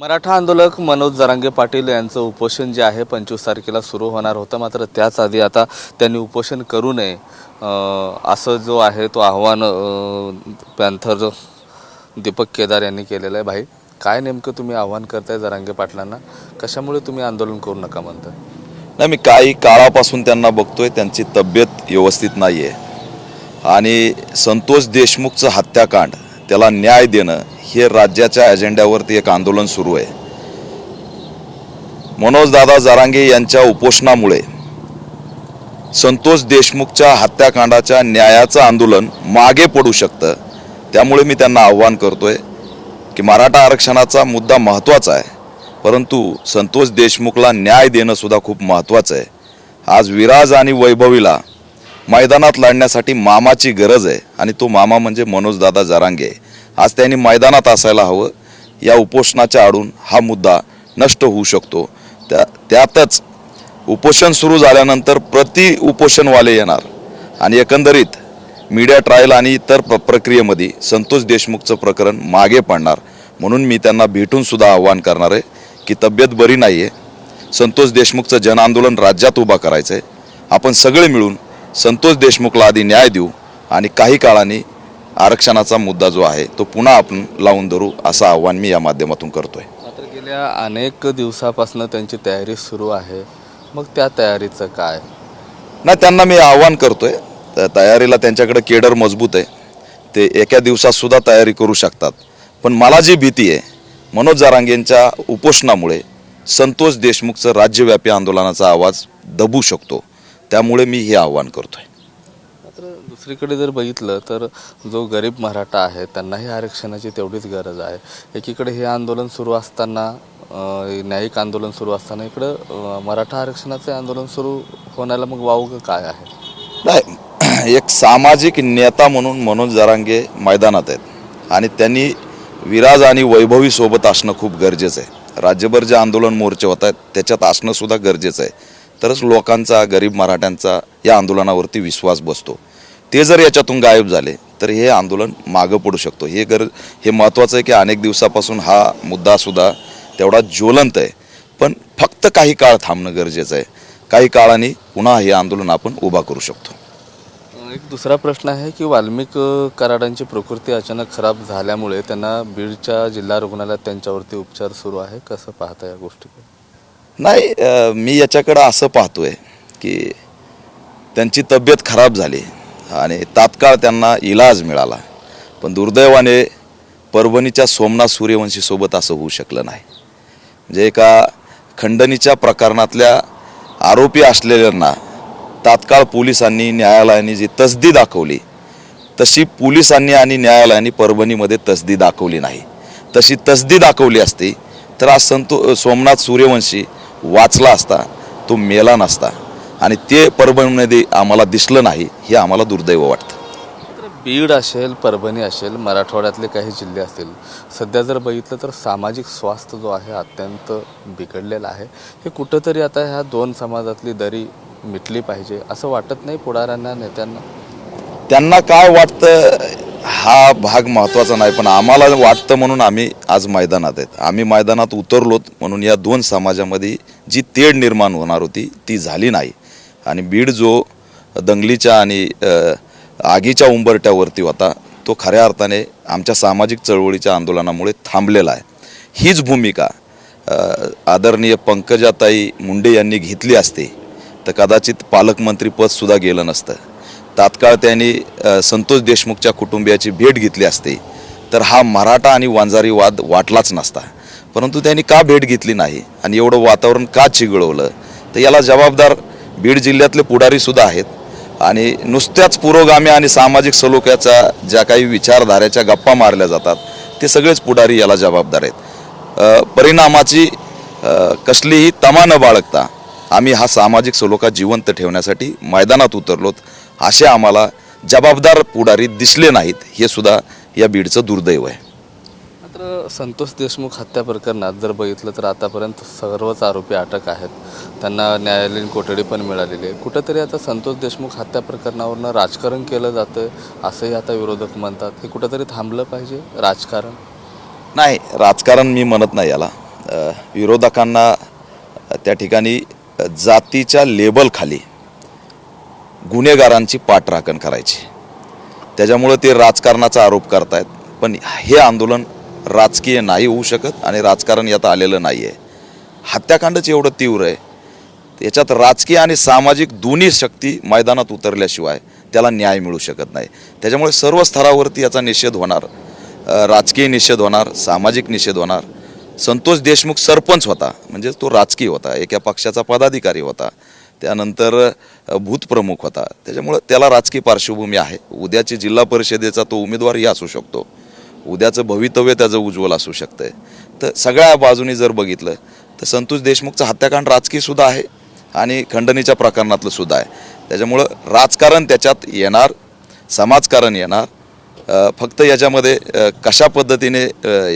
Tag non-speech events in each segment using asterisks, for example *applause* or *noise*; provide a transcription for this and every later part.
मराठा आंदोलक मनोज जरांगे पाटील यांचं उपोषण जे आहे पंचवीस तारखेला सुरू होणार होतं. मात्र त्याच आधी आता त्यांनी उपोषण करू नये. असं जो आहे तो आव्हान पॅन्थर दीपक केदार यांनी केलेलं आहे. भाई काय नेमकं तुम्ही आव्हान करताय जरांगे पाटलांना? कशामुळे तुम्ही आंदोलन करू नका म्हणताय नाही मी काही काळापासून त्यांना बघतोय. त्यांची तब्येत व्यवस्थित नाही आहे आणि संतोष देशमुखचं हत्याकांड त्याला न्याय देणं हे राज्याच्या अजेंड्यावरती एक आंदोलन सुरू आहे. मनोजदादा जारांगे यांच्या उपोषणामुळे संतोष देशमुखच्या हत्याकांडाच्या न्यायाचं आंदोलन मागे पडू शकतं त्यामुळे मी त्यांना आव्हान करतोय की मराठा आरक्षणाचा मुद्दा महत्त्वाचा आहे परंतु संतोष देशमुखला न्याय देणं सुद्धा खूप महत्त्वाचं आहे. आज विराज आणि वैभवीला मैदानात लढण्यासाठी मामाची गरज आहे आणि तो मामा म्हणजे मनोजदादा जरांगे. आहे. आज त्यांनी मैदानात असायला हवं. या उपोषणाच्या आडून हा मुद्दा नष्ट होऊ शकतो. त्या त्यातच उपोषण सुरू झाल्यानंतर प्रति उपोषणवाले येणार. आणि एकंदरीत मीडिया ट्रायल आणि इतर प्र प्रक्रियेमध्ये संतोष देशमुखचं प्रकरण मागे पडणार. म्हणून मी त्यांना भेटूनसुद्धा आव्हान करणार आहे की तब्येत बरी नाही आहे संतोष देशमुखचं जनआंदोलन राज्यात उभा करायचं आहे आपण सगळे मिळून संतोष देशमुखला आधी न्याय देऊ आणि काही काळाने आरक्षणाचा मुद्दा जो आहे तो पुन्हा आपण लावून धरू असं आव्हान मी या माध्यमातून करतोय. मात्र गेल्या अनेक दिवसापासून त्यांची तयारी सुरू आहे. मग त्या तयारीचं काय? नाही त्यांना मी आव्हान करतोय. त- तयारीला त्यांच्याकडे केडर मजबूत आहे. ते एका दिवसात सुद्धा तयारी करू शकतात. पण मला जी भीती आहे मनोज जारांगेंच्या उपोषणामुळे संतोष देशमुखचं राज्यव्यापी आंदोलनाचा आवाज दबू शकतो. त्यामुळे मी हे आव्हान करतोय. मात्र दुसरीकडे जर बघितलं तर जो गरीब मराठा आहे त्यांनाही आरक्षणाची तेवढीच गरज आहे. एकीकडे हे आंदोलन सुरू असताना न्यायिक आंदोलन सुरू असताना इकडं मराठा आरक्षणाचे आंदोलन सुरू होण्याला मग वाव काय आहे? नाही *clears throat* एक सामाजिक नेता म्हणून मनोज जरांगे मैदानात आहेत. आणि त्यांनी विराज आणि वैभवी सोबत असणं खूप गरजेचं आहे. राज्यभर जे आंदोलन मोर्चे होत आहेत त्याच्यात असणं सुद्धा गरजेचं आहे. तरच लोकांचा गरीब मराठ्यांचा या आंदोलनावरती विश्वास बसतो. ते जर याच्यातून गायब झाले तर हे आंदोलन मागं पडू शकतो. हे गर हे महत्त्वाचं आहे की अनेक दिवसापासून हा मुद्दासुद्धा तेवढा ज्वलंत आहे. पण फक्त काही काळ थांबणं गरजेचं आहे. काही काळाने पुन्हा हे आंदोलन आपण उभा करू शकतो. एक दुसरा प्रश्न आहे की वाल्मिक कराडांची प्रकृती अचानक खराब झाल्यामुळे त्यांना बीडच्या जिल्हा रुग्णालयात त्यांच्यावरती उपचार सुरू आहे. कसं पाहता या गोष्टीकडे? नाही मी याच्याकडं असं पाहतोय की त्यांची तब्येत खराब झाली आणि तात्काळ त्यांना इलाज मिळाला. पण दुर्दैवाने परभणीच्या सोमनाथ सूर्यवंशीसोबत असं होऊ शकलं नाही. म्हणजे एका खंडणीच्या प्रकरणातल्या आरोपी असलेल्यांना तात्काळ पोलिसांनी न्यायालयाने जी तसदी दाखवली तशी पोलिसांनी आणि न्यायालयाने परभणीमध्ये तसदी दाखवली नाही. तशी तसदी दाखवली असती तर आज संतो सोमनाथ सूर्यवंशी वाचला असता तो मेला नसता. आणि ते परभणीमध्ये आम्हाला दिसलं नाही हे आम्हाला दुर्दैव वाटतं. बीड असेल परभणी असेल मराठवाड्यातले काही जिल्हे असतील सध्या जर बघितलं तर सामाजिक स्वास्थ्य जो आहे अत्यंत बिघडलेला आहे. हे कुठंतरी आता ह्या दोन समाजातली दरी मिटली पाहिजे असं वाटत नाही पुढाऱ्यांना नेत्यांना? त्यांना काय वाटतं हा भाग महत्त्वाचा नाही पण आम्हाला वाटतं म्हणून आम्ही आज मैदानात आहेत. आम्ही मैदानात उतरलोत म्हणून या दोन समाजामध्ये जी तेढ निर्माण होणार होती ती झाली नाही. आणि बीड जो दंगलीच्या आणि आगीच्या उंबरट्यावरती होता तो खऱ्या अर्थाने आमच्या सामाजिक चळवळीच्या आंदोलनामुळे थांबलेला आहे. हीच भूमिका आदरणीय पंकजाताई मुंडे यांनी घेतली असते तर कदाचित पालकमंत्रीपदसुद्धा गेलं नसतं. तात्काळ त्यांनी संतोष देशमुखच्या कुटुंबियाची भेट घेतली असते तर हा मराठा आणि वांजारी वाद वाटलाच नसता. परंतु त्यांनी का भेट घेतली नाही आणि एवढं वातावरण का चिघळवलं? तर याला जबाबदार बीड जिल्ह्यातले पुढारीसुद्धा आहेत आणि नुसत्याच पुरोगामी आणि सामाजिक सलोक्याचा ज्या काही विचारधाऱ्याच्या गप्पा मारल्या जातात ते सगळेच पुढारी याला जबाबदार आहेत. परिणामाची कसलीही तमा न बाळगता आम्ही हा सामाजिक सलोखा जिवंत ठेवण्यासाठी मैदानात उतरलोत असे आम्हाला जबाबदार पुढारी दिसले नाहीत हे सुद्धा या बीडचं दुर्दैव आहे. मात्र संतोष देशमुख हत्या प्रकरणात जर बघितलं तर आतापर्यंत सर्वच आरोपी अटक आहेत. त्यांना न्यायालयीन कोठडी पण मिळालेली आहे. कुठंतरी आता संतोष देशमुख हत्या प्रकरणावरनं राजकारण केलं जातं असंही आता विरोधक म्हणतात. हे कुठंतरी थांबलं पाहिजे राजकारण? नाही राजकारण मी म्हणत नाही याला. विरोधकांना त्या ठिकाणी जातीच्या लेबलखाली गुन्हेगारांची पाठराखण करायची. त्याच्यामुळं ते राजकारणाचा आरोप करतायत. पण हे आंदोलन राजकीय नाही होऊ शकत आणि राजकारण यात आलेलं नाही आहे हत्याकांडच एवढं तीव्र आहे. याच्यात राजकीय आणि सामाजिक दोन्ही शक्ती मैदानात उतरल्याशिवाय त्याला न्याय मिळू शकत नाही. त्याच्यामुळे सर्व स्तरावरती याचा निषेध होणार. राजकीय निषेध होणार सामाजिक निषेध होणार. संतोष देशमुख सरपंच होता म्हणजे तो राजकीय होता एका पक्षाचा पदाधिकारी होता त्यानंतर भूतप्रमुख होता. त्याच्यामुळं त्याला राजकीय पार्श्वभूमी आहे. उद्याची जिल्हा परिषदेचा तो उमेदवारही असू शकतो. उद्याचं भवितव्य त्याचं उज्ज्वल असू शकतंय. तर सगळ्या बाजूनी जर बघितलं तर संतोष देशमुखचं हत्याकांड राजकीयसुद्धा आहे आणि खंडणीच्या प्रकरणातलं सुद्धा आहे. त्याच्यामुळं राजकारण त्याच्यात येणार समाजकारण येणार. फक्त याच्यामध्ये कशा पद्धतीने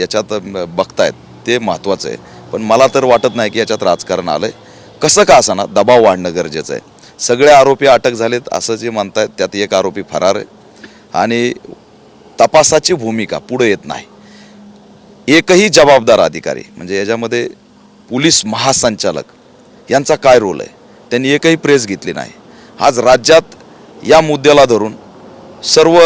याच्यात बघतायत? ते महत्त्वाचं आहे. पण मला तर वाटत नाही की याच्यात राजकारण आलं आहे कसं का असाना दबाव वाढणं गरजेचं आहे. सगळे आरोपी अटक झालेत असं जे म्हणतात त्यात एक आरोपी फरार आहे. आणि तपासाची भूमिका पुढे येत नाही. एकही जबाबदार अधिकारी म्हणजे याच्यामध्ये पोलीस महासंचालक यांचा काय रोल आहे? त्यांनी एकही प्रेस घेतली नाही. आज राज्यात या मुद्द्याला धरून सर्व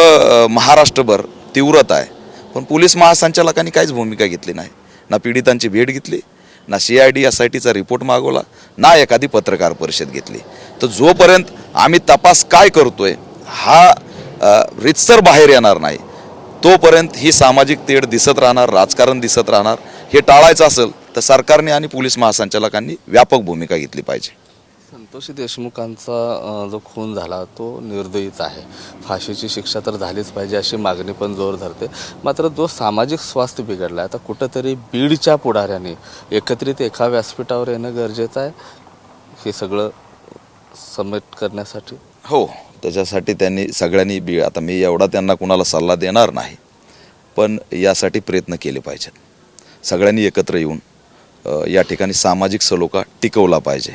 महाराष्ट्रभर तीव्रता आहे. पण पोलीस महासंचालकांनी काहीच भूमिका घेतली नाही. ना पीडितांची भेट घेतली ना C I D S I टीचा रिपोर्ट मागवला ना एखादी पत्रकार परिषद घेतली. तर जोपर्यंत आम्ही तपास काय करतोय हा रितसर बाहेर येणार नाही. तोपर्यंत ही सामाजिक तेढ दिसत राहणार राजकारण दिसत राहणार हे टाळायचं असेल तर सरकारने आणि पोलीस महासंचालकांनी व्यापक भूमिका घेतली पाहिजे. संतोषी देशमुखांचा जो खून झाला तो निर्दयीच आहे. फाशीची शिक्षा तर झालीच पाहिजे अशी मागणी पण जोर धरते. मात्र जो सामाजिक स्वास्थ्य बिघडला आता कुठंतरी बीडच्या पुढाऱ्याने एकत्रित एका व्यासपीठावर येणं गरजेचं आहे? हे सगळं सबमिट करण्यासाठी? हो त्याच्यासाठी त्यांनी सगळ्यांनी बी आता मी एवढा त्यांना कुणाला सल्ला देणार नाही पण यासाठी प्रयत्न केले पाहिजेत. सगळ्यांनी एकत्र येऊन या ठिकाणी सामाजिक सलोखा टिकवला पाहिजे.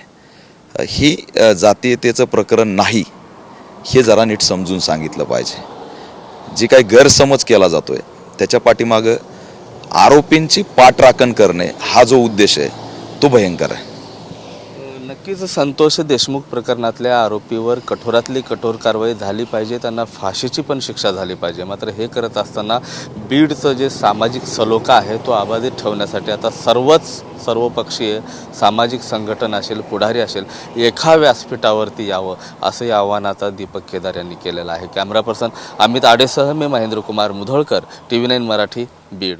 ही जातीयतेचं प्रकरण नाही हे जरा नीट समजून सांगितलं पाहिजे. जी काही गैरसमज केला जातोय त्याच्या पाठीमागं आरोपींची पाठराखण करणे हा जो उद्देश आहे तो भयंकर आहे. नक्कीच संतोष देशमुख प्रकरणातल्या आरोपीवर कठोरातली कठोर कारवाई झाली पाहिजे त्यांना फाशीची पण शिक्षा झाली पाहिजे. मात्र हे करत असताना बीडचं जे सामाजिक सलोखा आहे तो अबाधित ठेवण्यासाठी आता सर्वच सर्वपक्षीय सामाजिक संघटन असेल पुढारी असेल एका व्यासपीठावरती यावं असंही आव्हान आता दीपक केदार यांनी केलेलं आहे. कॅमेरा पर्सन अमित आडेसह मी Mahendra Kumar Mudholkar T V nine Marathi Beed.